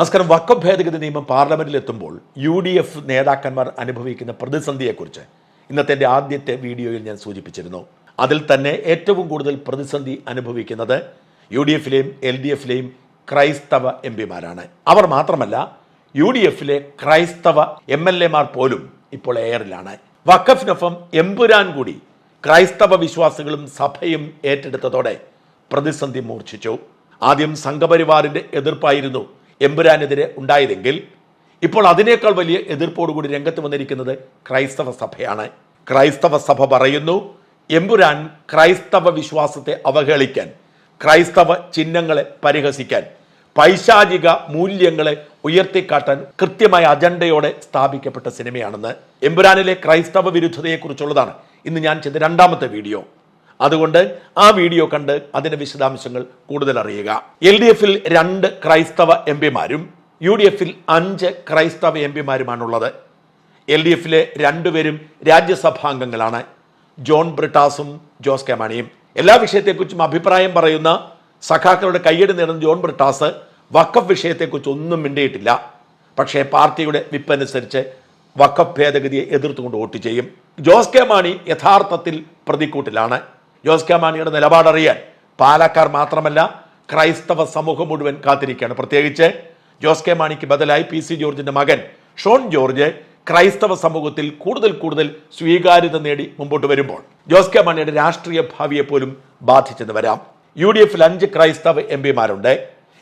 നമസ്കാരം. വക്കം ഭേദഗതി നിയമം പാർലമെന്റിൽ എത്തുമ്പോൾ യു ഡി എഫ് നേതാക്കന്മാർ അനുഭവിക്കുന്ന പ്രതിസന്ധിയെക്കുറിച്ച് ഇന്നത്തെ എന്റെ ആദ്യത്തെ വീഡിയോയിൽ ഞാൻ സൂചിപ്പിച്ചിരുന്നു. അതിൽ തന്നെ ഏറ്റവും കൂടുതൽ പ്രതിസന്ധി അനുഭവിക്കുന്നത് യു ഡി എഫിലെയും എൽ ഡി എഫിലെയും ക്രൈസ്തവ എം പിമാരാണ്. അവർ മാത്രമല്ല യു ഡി എഫിലെ ക്രൈസ്തവ എം എൽ എമാർ പോലും ഇപ്പോൾ എയറിലാണ് വക്കഫിനൊപ്പം എമ്പുരാൻ കൂടി ക്രൈസ്തവ വിശ്വാസികളും സഭയും ഏറ്റെടുത്തതോടെ പ്രതിസന്ധി മൂർച്ഛിച്ചു. ആദ്യം സംഘപരിവാറിന്റെ എതിർപ്പായിരുന്നു എമ്പുരാനെതിരെ ഉണ്ടായതെങ്കിൽ ഇപ്പോൾ അതിനേക്കാൾ വലിയ എതിർപ്പോടുകൂടി രംഗത്ത് വന്നിരിക്കുന്നത് ക്രൈസ്തവ സഭയാണ്. ക്രൈസ്തവ സഭ പറയുന്നു എമ്പുരാൻ ക്രൈസ്തവ വിശ്വാസത്തെ അവഹേളിക്കാൻ ക്രൈസ്തവ ചിഹ്നങ്ങളെ പരിഹസിക്കാൻ പൈശാചിക മൂല്യങ്ങളെ ഉയർത്തിക്കാട്ടാൻ കൃത്യമായ അജണ്ടയോടെ സ്ഥാപിക്കപ്പെട്ട സിനിമയാണെന്ന് എമ്പുരാനിലെ ക്രൈസ്തവ വിരുദ്ധതയെക്കുറിച്ചുള്ളതാണ് ഇന്ന് ഞാൻ ചെയ്ത രണ്ടാമത്തെ വീഡിയോ. അതുകൊണ്ട് ആ വീഡിയോ കണ്ട് അതിന്റെ വിശദാംശങ്ങൾ കൂടുതൽ അറിയുക. എൽ ഡി എഫിൽ രണ്ട് ക്രൈസ്തവ എം പിമാരും യു ഡി എഫിൽ അഞ്ച് ക്രൈസ്തവ എം പിമാരുമാണുള്ളത്. എൽ ഡി എഫിലെ രണ്ടുപേരും രാജ്യസഭാംഗങ്ങളാണ്. ജോൺ ബ്രിട്ടാസും ജോസ് കെ മാണിയും എല്ലാ വിഷയത്തെക്കുറിച്ചും അഭിപ്രായം പറയുന്ന സഖാക്കളുടെ കയ്യടി നേടുന്ന ജോൺ ബ്രിട്ടാസ് വക്കഫ് വിഷയത്തെക്കുറിച്ച് ഒന്നും മിണ്ടിയിട്ടില്ല. പക്ഷേ പാർട്ടിയുടെ വിപ്പ് അനുസരിച്ച് വക്കഫ് ഭേദഗതിയെ എതിർത്തുകൊണ്ട് വോട്ട് ചെയ്യും. ജോസ് കെ മാണി യഥാർത്ഥത്തിൽ പ്രതിക്കൂട്ടിലാണ്. ജോസ് കെ മാണിയുടെ നിലപാടറിയാൻ പാലക്കാർ മാത്രമല്ല ക്രൈസ്തവ സമൂഹം മുഴുവൻ കാത്തിരിക്കുകയാണ്. പ്രത്യേകിച്ച് ജോസ് കെ മാണിക്ക് ബദലായി പി സി ജോർജിന്റെ മകൻ ഷോൺ ജോർജ് ക്രൈസ്തവ സമൂഹത്തിൽ കൂടുതൽ കൂടുതൽ സ്വീകാര്യത നേടി മുമ്പോട്ട് വരുമ്പോൾ ജോസ് കെ മാണിയുടെ രാഷ്ട്രീയ ഭാവിയെ പോലും ബാധിച്ചെന്ന് വരാം. യു ഡി എഫിൽ അഞ്ച് ക്രൈസ്തവ എം പിമാരുണ്ട്.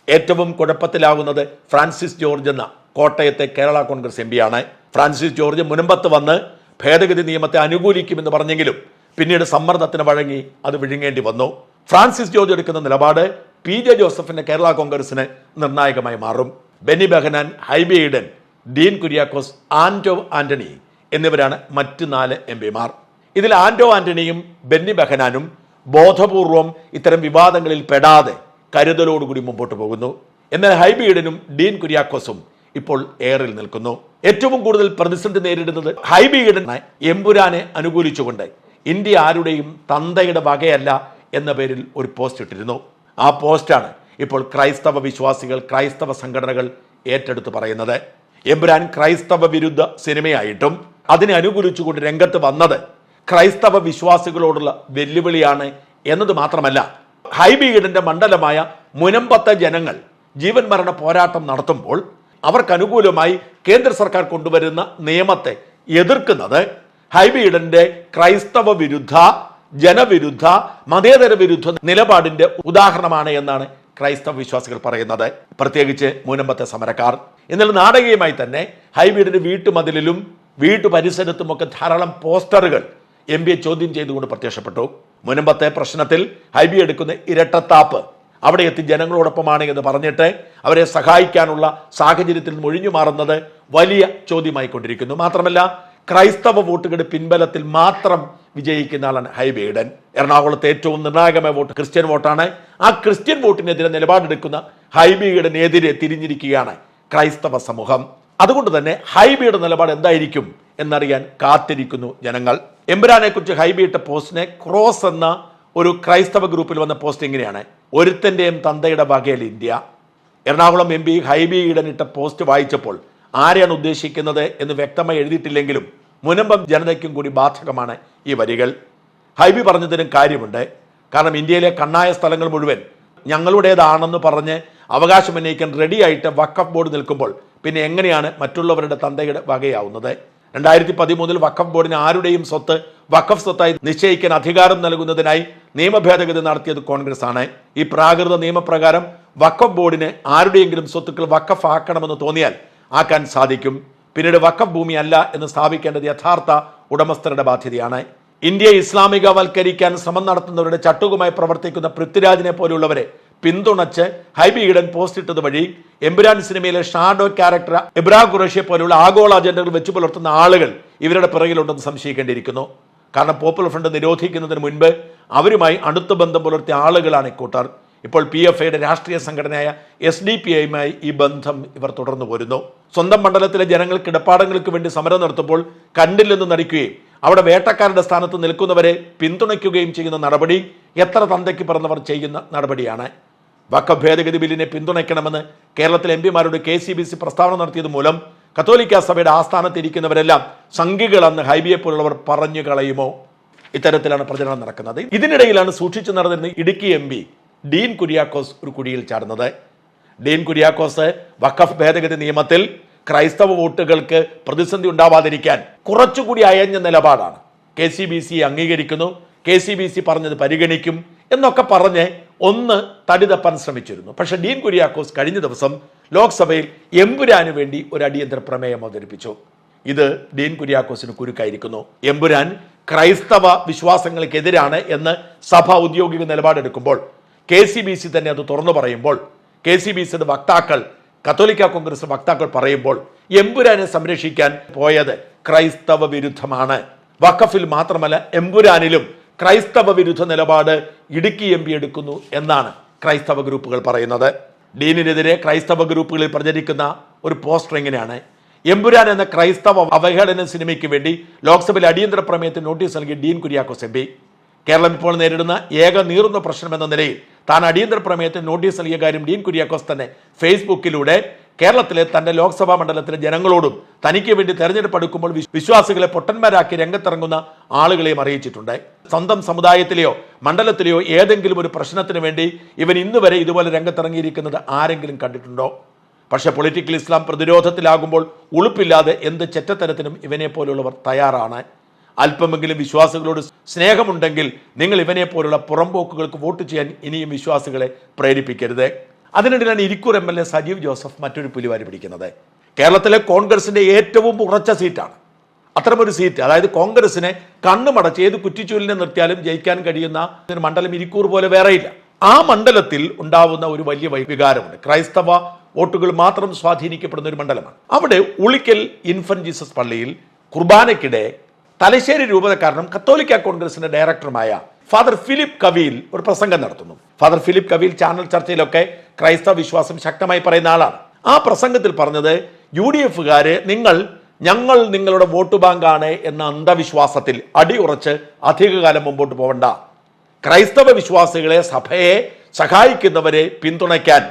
ഏറ്റവും കുഴപ്പത്തിലാകുന്നത് ഫ്രാൻസിസ് ജോർജ് എന്ന കോട്ടയത്തെ കേരള കോൺഗ്രസ് എം പിയാണ്. ഫ്രാൻസിസ് ജോർജ് മുനമ്പത്ത് വന്ന് ഭേദഗതി നിയമത്തെ അനുകൂലിക്കുമെന്ന് പറഞ്ഞെങ്കിലും പിന്നീട് സമ്മർദ്ദത്തിന് വഴങ്ങി അത് വിഴുങ്ങേണ്ടി വന്നു. ഫ്രാൻസിസ് ജോർജ് എടുക്കുന്ന നിലപാട് പി ജെ ജോസഫിന്റെ കേരള കോൺഗ്രസിന് നിർണായകമായി മാറും. ബെന്നി ബെഹനാൻ ഹൈബി ഈഡൻ ഡീൻ കുര്യാക്കോസ് ആന്റോ ആന്റണി എന്നിവരാണ് മറ്റ് നാല് എം പിമാർ. ഇതിൽ ആന്റോ ആന്റണിയും ബെന്നി ബെഹനാനും ബോധപൂർവം ഇത്തരം വിവാദങ്ങളിൽ പെടാതെ കരുതലോടുകൂടി മുമ്പോട്ട് പോകുന്നു. എന്നാൽ ഹൈബി ഈഡനും ഡീൻ കുര്യാക്കോസും ഇപ്പോൾ എയറിൽ നിൽക്കുന്നു. ഏറ്റവും കൂടുതൽ പ്രതിസന്ധി നേരിടുന്നത് ഹൈബി ഈഡനെ എമ്പുരാനെ അനുകൂലിച്ചുകൊണ്ട് ഇന്ത്യ ആരുടെയും തന്തയുടെ വകയല്ല എന്ന പേരിൽ ഒരു പോസ്റ്റ് ഇട്ടിരുന്നു. ആ പോസ്റ്റാണ് ഇപ്പോൾ ക്രൈസ്തവ വിശ്വാസികൾ ക്രൈസ്തവ സംഘടനകൾ ഏറ്റെടുത്ത് പറയുന്നത്. എബ്രാൻ ക്രൈസ്തവ വിരുദ്ധ സിനിമയായിട്ടും അതിനെ അനുകൂലിച്ചുകൊണ്ട് രംഗത്ത് വന്നത് ക്രൈസ്തവ വിശ്വാസികളോടുള്ള വെല്ലുവിളിയാണ് എന്നത് മാത്രമല്ല ഹൈബീഡിന്റെ മണ്ഡലമായ മുനമ്പത്തെ ജനങ്ങൾ ജീവൻ മരണ പോരാട്ടം നടത്തുമ്പോൾ അവർക്ക് അനുകൂലമായി കേന്ദ്ര സർക്കാർ കൊണ്ടുവരുന്ന നിയമത്തെ എതിർക്കുന്നത് ഹൈബീഡിന്റെ ക്രൈസ്തവ വിരുദ്ധ ജനവിരുദ്ധ മതേതര വിരുദ്ധ നിലപാടിന്റെ ഉദാഹരണമാണ് എന്നാണ് ക്രൈസ്തവ വിശ്വാസികൾ പറയുന്നത്. പ്രത്യേകിച്ച് മൂനമ്പത്തെ സമരക്കാർ. എന്നാൽ നാടകീയമായി തന്നെ ഹൈബീഡിന്റെ വീട്ടുമതിലിലും വീട്ടു പരിസരത്തുമൊക്കെ ധാരാളം പോസ്റ്ററുകൾ എം പിയെ ചോദ്യം ചെയ്തുകൊണ്ട് പ്രത്യക്ഷപ്പെട്ടു. മുനമ്പത്തെ പ്രശ്നത്തിൽ ഹൈബി എടുക്കുന്ന ഇരട്ടത്താപ്പ് അവിടെ എത്തി ജനങ്ങളോടൊപ്പമാണ് എന്ന് പറഞ്ഞിട്ട് അവരെ സഹായിക്കാനുള്ള സാഹചര്യത്തിൽ ഒഴിഞ്ഞു മാറുന്നത് വലിയ ചോദ്യമായിക്കൊണ്ടിരിക്കുന്നു. മാത്രമല്ല ക്രൈസ്തവ വോട്ടുകളുടെ പിൻബലത്തിൽ മാത്രം വിജയിക്കുന്ന ആളാണ് ഹൈബേഡൻ എറണാകുളത്ത് ഏറ്റവും നിർണായകമായ വോട്ട് ക്രിസ്ത്യൻ വോട്ടാണ്. ആ ക്രിസ്ത്യൻ വോട്ടിനെതിരെ നിലപാടെടുക്കുന്ന ഹൈബിയുടെനെതിരെ തിരിഞ്ഞിരിക്കുകയാണ് ക്രൈസ്തവ സമൂഹം. അതുകൊണ്ട് തന്നെ ഹൈബിയുടെ നിലപാട് എന്തായിരിക്കും എന്നറിയാൻ കാത്തിരിക്കുന്നു ജനങ്ങൾ. എമ്പുരാനെ കുറിച്ച് ഹൈബി പോസ്റ്റിനെ ക്രോസ് എന്ന ഒരു ക്രൈസ്തവ ഗ്രൂപ്പിൽ വന്ന പോസ്റ്റ് എങ്ങനെയാണ് ഒരുത്തന്റെയും തന്തയുടെ വകയിൽ India. Ernakulam M P Hibi Eden ഇട്ട പോസ്റ്റ് വായിച്ചപ്പോൾ ആരെയാണ് ഉദ്ദേശിക്കുന്നത് എന്ന് വ്യക്തമായി എഴുതിയിട്ടില്ലെങ്കിലും മുനമ്പം ജനതയ്ക്കും കൂടി ബാധകമാണ് ഈ വരികൾ. ഹൈബി പറഞ്ഞതിനും കാര്യമുണ്ട്. കാരണം ഇന്ത്യയിലെ കണ്ണായ സ്ഥലങ്ങൾ മുഴുവൻ ഞങ്ങളുടേതാണെന്ന് പറഞ്ഞ് അവകാശം ഉന്നയിക്കാൻ റെഡിയായിട്ട് വക്കഫ് ബോർഡ് നിൽക്കുമ്പോൾ പിന്നെ എങ്ങനെയാണ് മറ്റുള്ളവരുടെ തന്തയുടെ വകയാവുന്നത്? രണ്ടായിരത്തി പതിമൂന്നിൽ വഖഫ് ബോർഡിന് ആരുടെയും സ്വത്ത് വക്കഫ് സ്വത്തായി നിശ്ചയിക്കാൻ അധികാരം നൽകുന്നതിനായി നിയമഭേദഗതി നടത്തിയത് കോൺഗ്രസ് ആണ് ഈ പ്രാകൃത നിയമപ്രകാരം വക്കഫ് ബോർഡിന് ആരുടെയെങ്കിലും സ്വത്തുക്കൾ വക്കഫ് ആക്കണമെന്ന് തോന്നിയാൽ ആക്കാൻ സാധിക്കും. പിന്നീട് വക്കം ഭൂമിയല്ല എന്ന് സ്ഥാപിക്കേണ്ടത് യഥാർത്ഥ ഉടമസ്ഥരുടെ ബാധ്യതയാണ്. ഇന്ത്യയെ ഇസ്ലാമികവൽക്കരിക്കാൻ ശ്രമം നടത്തുന്നവരുടെ ചട്ടുകുമായി പ്രവർത്തിക്കുന്ന പൃഥ്വിരാജിനെ പോലുള്ളവരെ പിന്തുണച്ച് ഹൈബി ഈഡൻ പോസ്റ്റ് ഇട്ടത് വഴി എംബുരാൻ സിനിമയിലെ ഷാഡോ ക്യാരക്ടർ ഇബ്രാഹിം ഖുറേഷിയെ പോലുള്ള ആഗോള അജണ്ടകൾ വെച്ചു പുലർത്തുന്ന ആളുകൾ ഇവരുടെ പിറകിലുണ്ടെന്ന് സംശയിക്കേണ്ടിയിരിക്കുന്നു. കാരണം പോപ്പുലർ ഫ്രണ്ട് നിരോധിക്കുന്നതിന് മുൻപ് അവരുമായി അടുത്ത ബന്ധം പുലർത്തിയ ആളുകളാണ് ഇക്കൂട്ടർ ഇപ്പോൾ പി എഫ് ഐയുടെ രാഷ്ട്രീയ സംഘടനയായ എസ് ഡി പി ഐയുമായി ഈ ബന്ധം ഇവർ തുടർന്നു പോരുന്നു. സ്വന്തം മണ്ഡലത്തിലെ ജനങ്ങൾ കിടപ്പാടങ്ങൾക്ക് വേണ്ടി സമരം നടത്തുമ്പോൾ കണ്ടില്ലെന്ന് നടിക്കുകയും അവിടെ വേട്ടക്കാരുടെ സ്ഥാനത്ത് നിൽക്കുന്നവരെ പിന്തുണയ്ക്കുകയും ചെയ്യുന്ന നടപടി എത്ര തന്തയ്ക്ക് പിറന്നവർ ചെയ്യുന്ന നടപടിയാണ്. വക്ക ഭേദഗതി ബില്ലിനെ പിന്തുണയ്ക്കണമെന്ന് കേരളത്തിലെ എം പിമാരോട് കെ സി ബി സി പ്രസ്താവന നടത്തിയത് മൂലം കത്തോലിക്ക സഭയുടെ ആസ്ഥാനത്തിരിക്കുന്നവരെല്ലാം സംഘികളെന്ന് ഹൈബിയെ പോലുള്ളവർ പറഞ്ഞു കളയുമോ? ഇത്തരത്തിലാണ് പ്രചരണം നടക്കുന്നത്. ഇതിനിടയിലാണ് സൂക്ഷിച്ചു നടന്നിരുന്ന ഇടുക്കി എം ഡീൻ കുര്യാക്കോസ് ഒരു കുഴിയിൽ ചാടുന്നത് ഡീൻ കുര്യാക്കോസ് വഖഫ് ഭേദഗതി നിയമത്തിൽ ക്രൈസ്തവ വോട്ടുകൾക്ക് പ്രതിസന്ധി ഉണ്ടാവാതിരിക്കാൻ കുറച്ചുകൂടി അയഞ്ഞ നിലപാടാണ്. കെ സി ബി സി അംഗീകരിക്കുന്നു കെ സി ബി സി പറഞ്ഞത് പരിഗണിക്കും എന്നൊക്കെ പറഞ്ഞ് ഒന്ന് തടിതപ്പാൻ ശ്രമിച്ചിരുന്നു. പക്ഷെ ഡീൻ കുര്യാക്കോസ് കഴിഞ്ഞ ദിവസം ലോക്സഭയിൽ എമ്പുരാന് വേണ്ടി ഒരു അടിയന്തര പ്രമേയം അവതരിപ്പിച്ചു. ഇത് ഡീൻ കുര്യാക്കോസിന് കുരുക്കായിരിക്കുന്നു. എമ്പുരാൻ ക്രൈസ്തവ വിശ്വാസങ്ങൾക്കെതിരാണ് എന്ന് സഭ ഔദ്യോഗിക നിലപാടെടുക്കുമ്പോൾ കെ സി ബി സി തന്നെ അത് തുറന്നു പറയുമ്പോൾ കെ സി ബി സിയുടെ വക്താക്കൾ കത്തോലിക്ക കോൺഗ്രസ് വക്താക്കൾ പറയുമ്പോൾ എമ്പുരാനെ സംരക്ഷിക്കാൻ പോയത് ക്രൈസ്തവ വിരുദ്ധമാണ്. വഖഫിൽ മാത്രമല്ല എമ്പുരാനിലും ക്രൈസ്തവ വിരുദ്ധ നിലപാട് ഇടുക്കി എം പി എടുക്കുന്നു എന്നാണ് ക്രൈസ്തവ ഗ്രൂപ്പുകൾ പറയുന്നത്. ഡീനിനെതിരെ ക്രൈസ്തവ ഗ്രൂപ്പുകളിൽ പ്രചരിക്കുന്ന ഒരു പോസ്റ്റർ എങ്ങനെയാണ്? എമ്പുരാൻ എന്ന ക്രൈസ്തവ അവഹേളന സിനിമയ്ക്ക് വേണ്ടി ലോക്സഭയിൽ അടിയന്തര പ്രമേയത്തിന് നോട്ടീസ് നൽകി ഡീൻ കുര്യാക്കോസ് എം പി. കേരളം ഇപ്പോൾ നേരിടുന്ന ഏക നീറുന്ന പ്രശ്നം എന്ന നിലയിൽ താൻ അടിയന്തര പ്രമേയത്തിന് നോട്ടീസ് നൽകിയ കാര്യം ഡീൻ കുര്യാക്കോസ് തന്നെ ഫേസ്ബുക്കിലൂടെ കേരളത്തിലെ തന്റെ ലോക്സഭാ മണ്ഡലത്തിലെ ജനങ്ങളോടും തനിക്ക് വേണ്ടി തെരഞ്ഞെടുപ്പ് എടുക്കുമ്പോൾ വിശ്വാസികളെ പൊട്ടന്മാരാക്കി രംഗത്തിറങ്ങുന്ന ആളുകളെയും അറിയിച്ചിട്ടുണ്ട്. സ്വന്തം സമുദായത്തിലെയോ മണ്ഡലത്തിലെയോ ഏതെങ്കിലും ഒരു പ്രശ്നത്തിന് വേണ്ടി ഇവൻ ഇന്ന് വരെ ഇതുപോലെ രംഗത്തിറങ്ങിയിരിക്കുന്നത് ആരെങ്കിലും കണ്ടിട്ടുണ്ടോ? പക്ഷേ പൊളിറ്റിക്കൽ ഇസ്ലാം പ്രതിരോധത്തിലാകുമ്പോൾ ഉളുപ്പില്ലാതെ എന്ത് ചെറ്റത്തരത്തിനും ഇവനെ പോലുള്ളവർ തയ്യാറാണ്. അല്പമെങ്കിലും വിശ്വാസികളോട് സ്നേഹമുണ്ടെങ്കിൽ നിങ്ങൾ ഇവനെ പോലുള്ള പുറംപോക്കുകൾക്ക് വോട്ട് ചെയ്യാൻ ഇനിയും വിശ്വാസികളെ പ്രേരിപ്പിക്കരുത്. അതിനിടയിലാണ് Irikkur M L A Sajeev Joseph മറ്റൊരു പുലിവാരി പിടിക്കുന്നത്. കേരളത്തിലെ കോൺഗ്രസിന്റെ ഏറ്റവും ഉറച്ച സീറ്റാണ്. അത്തരമൊരു സീറ്റ് അതായത് കോൺഗ്രസിനെ കണ്ണുമടച്ച് ഏത് കുറ്റിച്ചൂലിനെ നിർത്തിയാലും ജയിക്കാൻ കഴിയുന്ന ഒരു മണ്ഡലം ഇരിക്കൂർ പോലെ വേറെയില്ല. ആ മണ്ഡലത്തിൽ ഉണ്ടാവുന്ന ഒരു വലിയ വികാരമുണ്ട്. ക്രൈസ്തവ വോട്ടുകൾ മാത്രം സ്വാധീനിക്കപ്പെടുന്ന ഒരു മണ്ഡലമാണ്. അവിടെ ഉളിക്കൽ ഇൻഫൻ ജീസസ് പള്ളിയിൽ കുർബാനയ്ക്കിടെ തലശ്ശേരി രൂപതക്കാരനും കത്തോലിക്ക കോൺഗ്രസിന്റെ ഡയറക്ടറുമായ ഫാദർ ഫിലിപ്പ് കവിയിൽ ഒരു പ്രസംഗം നടത്തുന്നു. ഫാദർ ഫിലിപ്പ് കവിയിൽ ചാനൽ ചർച്ചയിലൊക്കെ ക്രൈസ്തവ വിശ്വാസം ശക്തമായി പറയുന്ന ആളാണ്. ആ പ്രസംഗത്തിൽ പറഞ്ഞത് യു ഡി എഫുകാര് നിങ്ങൾ ഞങ്ങൾ നിങ്ങളുടെ വോട്ട് ബാങ്കാണ് എന്ന അന്ധവിശ്വാസത്തിൽ അടിയുറച്ച് അധികകാലം മുമ്പോട്ട് പോകണ്ട ക്രൈസ്തവ വിശ്വാസികളെ സഭയെ സഹായിക്കുന്നവരെ പിന്തുണയ്ക്കാൻ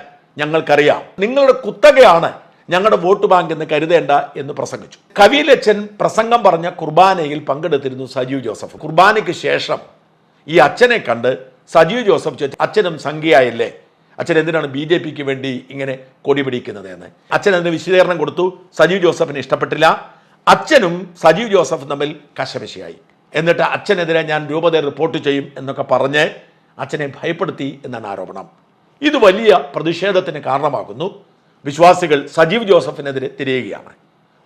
ഞങ്ങൾക്കറിയാം. നിങ്ങളുടെ കുത്തകയാണ് ഞങ്ങളുടെ വോട്ട് ബാങ്ക് എന്ന് കരുതേണ്ട എന്ന് പ്രസംഗിച്ചു. കവിയിലച്ഛൻ പ്രസംഗം പറഞ്ഞ കുർബാനയിൽ പങ്കെടുത്തിരുന്നു സജീവ് ജോസഫ്. കുർബാനയ്ക്ക് ശേഷം ഈ അച്ഛനെ കണ്ട് സജീവ് ജോസഫ് ചോദിച്ചു അച്ഛനും സംഖ്യയായല്ലേ? അച്ഛൻ എന്തിനാണ് ബി ജെ പിക്ക് വേണ്ടി ഇങ്ങനെ കൊടി പിടിക്കുന്നത് എന്ന്? അച്ഛൻ അതിന് വിശദീകരണം കൊടുത്തു സജീവ് ജോസഫിന് ഇഷ്ടപ്പെട്ടില്ല. അച്ഛനും സജീവ് ജോസഫ് തമ്മിൽ കശപശയായി. എന്നിട്ട് അച്ഛനെതിരെ ഞാൻ രൂപതയെ റിപ്പോർട്ട് ചെയ്യും എന്നൊക്കെ പറഞ്ഞ് അച്ഛനെ ഭയപ്പെടുത്തി എന്നാണ് ആരോപണം. ഇത് വലിയ പ്രതിഷേധത്തിന് കാരണമാകുന്നു. വിശ്വാസികൾ സജീവ് ജോസഫിനെതിരെ തിരയുകയാണ്.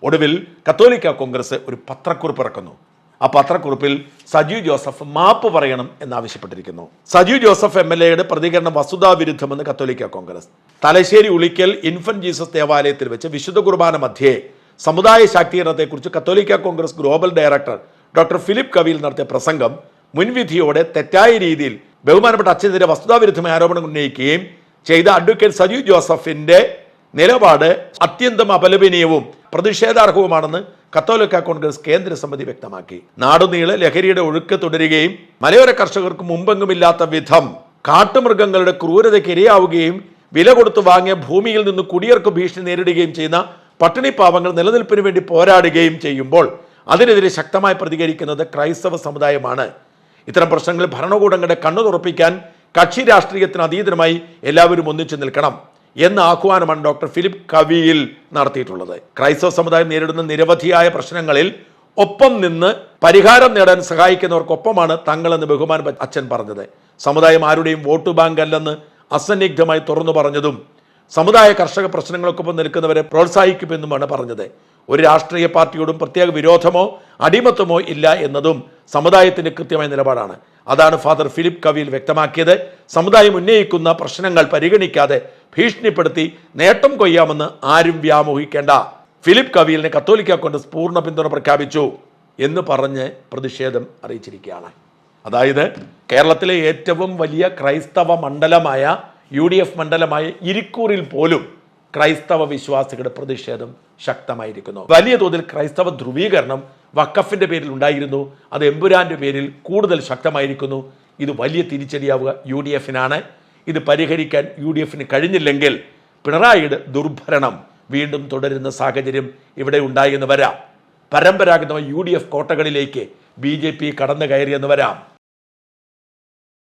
ഒടുവിൽ കത്തോലിക്ക കോൺഗ്രസ് ഒരു പത്രക്കുറിപ്പ് ഇറക്കുന്നു. ആ പത്രക്കുറിപ്പിൽ സജീവ് ജോസഫ് മാപ്പ് പറയണം എന്നാവശ്യപ്പെട്ടിരിക്കുന്നു. സജീവ് ജോസഫ് എം എൽ എയുടെ പ്രതികരണം വസ്തുതാവിരുദ്ധമെന്ന് കത്തോലിക്ക കോൺഗ്രസ്. തലശ്ശേരി ഉളിക്കൽ ഇൻഫന്റ് ജീസസ് ദേവാലയത്തിൽ വെച്ച് വിശുദ്ധ കുർബാന മധ്യേ സമുദായ ശാക്തീകരണത്തെക്കുറിച്ച് കത്തോലിക്ക Congress global director doctor Philip Kaviyil നടത്തിയ പ്രസംഗം മുൻവിധിയോടെ തെറ്റായ രീതിയിൽ ബഹുമാനപ്പെട്ട അച്ഛനെതിരെ വസ്തുതാവിരുദ്ധമായ ആരോപണം ഉന്നയിക്കുകയും ചെയ്ത അഡ്വക്കേറ്റ് സജീവ് ജോസഫിന്റെ നിലപാട് അത്യന്തം അപലപനീയവും പ്രതിഷേധാർഹവുമാണെന്ന് കത്തോലിക്ക കോൺഗ്രസ് കേന്ദ്ര സമിതി വ്യക്തമാക്കി. നാടുനീളെ ലഹരിയുടെ ഒഴുക്ക് തുടരുകയും മലയോര കർഷകർക്ക് മുമ്പെങ്ങുമില്ലാത്ത വിധം കാട്ടുമൃഗങ്ങളുടെ ക്രൂരതയ്ക്ക് ഇരയാവുകയും വില കൊടുത്ത് വാങ്ങിയ ഭൂമിയിൽ നിന്ന് കുടിയർക്ക് ഭീഷണി നേരിടുകയും ചെയ്യുന്ന പട്ടിണി പാവങ്ങൾ നിലനിൽപ്പിന് വേണ്ടി പോരാടുകയും ചെയ്യുമ്പോൾ അതിനെതിരെ ശക്തമായി പ്രതികരിക്കുന്നത് ക്രൈസ്തവ സമുദായമാണ്. ഇത്തരം പ്രശ്നങ്ങളിൽ ഭരണകൂടങ്ങളുടെ കണ്ണു തുറപ്പിക്കാൻ കക്ഷി രാഷ്ട്രീയത്തിന് അതീതമായി എല്ലാവരും ഒന്നിച്ചു നിൽക്കണം. എന്ന ആഹ്വാനമാണ് ഡോക്ടർ ഫിലിപ്പ് കവിയിൽ നടത്തിയിട്ടുള്ളത്. ക്രൈസ്തവ സമുദായം നേരിടുന്ന നിരവധിയായ പ്രശ്നങ്ങളിൽ ഒപ്പം നിന്ന് പരിഹാരം നേടാൻ സഹായിക്കുന്നവർക്കൊപ്പമാണ് തങ്ങളെന്ന് ബഹുമാൻ അച്ഛൻ പറഞ്ഞത്. സമുദായം ആരുടെയും വോട്ട് ബാങ്ക് അല്ലെന്ന് അസന്നിഗ്ധമായി തുറന്നു പറഞ്ഞതും സമുദായ കർഷക പ്രശ്നങ്ങൾക്കൊപ്പം നിൽക്കുന്നവരെ പ്രോത്സാഹിക്കുമെന്നുമാണ് പറഞ്ഞത്. ഒരു രാഷ്ട്രീയ പാർട്ടിയോടും പ്രത്യേക വിരോധമോ അടിമത്തമോ ഇല്ല എന്നതും സമുദായത്തിന്റെ കൃത്യമായ നിലപാടാണ്. അതാണ് ഫാദർ ഫിലിപ്പ് കവിയിൽ വ്യക്തമാക്കിയത്. സമുദായം ഉന്നയിക്കുന്ന പ്രശ്നങ്ങൾ പരിഗണിക്കാതെ ഭീഷണിപ്പെടുത്തി നേട്ടം കൊയ്യാമെന്ന് ആരും വ്യാമോഹിക്കേണ്ട. ഫിലിപ്പ് കവിയിലിനെ കത്തോലിക്ക കോൺഗ്രസ് പൂർണ പിന്തുണ പ്രഖ്യാപിച്ചു എന്ന് പറഞ്ഞ് പ്രതിഷേധം അറിയിച്ചിരിക്കുകയാണ്. അതായത് കേരളത്തിലെ ഏറ്റവും വലിയ ക്രൈസ്തവ മണ്ഡലമായ യു മണ്ഡലമായ ഇരിക്കൂറിൽ പോലും ക്രൈസ്തവ വിശ്വാസികളുടെ പ്രതിഷേധം ശക്തമായിരിക്കുന്നു. വലിയ തോതിൽ ക്രൈസ്തവ ധ്രുവീകരണം വക്കഫിന്റെ പേരിൽ ഉണ്ടായിരുന്നു. അത് എമ്പുരാന്റെ പേരിൽ കൂടുതൽ ശക്തമായിരിക്കുന്നു. ഇത് വലിയ തിരിച്ചടിയാവുക യു ഡി എഫിനാണ്. ഇത് പരിഹരിക്കാൻ യു ഡി എഫിന് കഴിഞ്ഞില്ലെങ്കിൽ പിണറായിയുടെ ദുർഭരണം വീണ്ടും തുടരുന്ന സാഹചര്യം ഇവിടെ ഉണ്ടായി എന്ന് വരാം. പരമ്പരാഗതമായി യു ഡി എഫ് കോട്ടകളിലേക്ക് ബി ജെ പി കടന്നു കയറിയെന്ന് വരാം.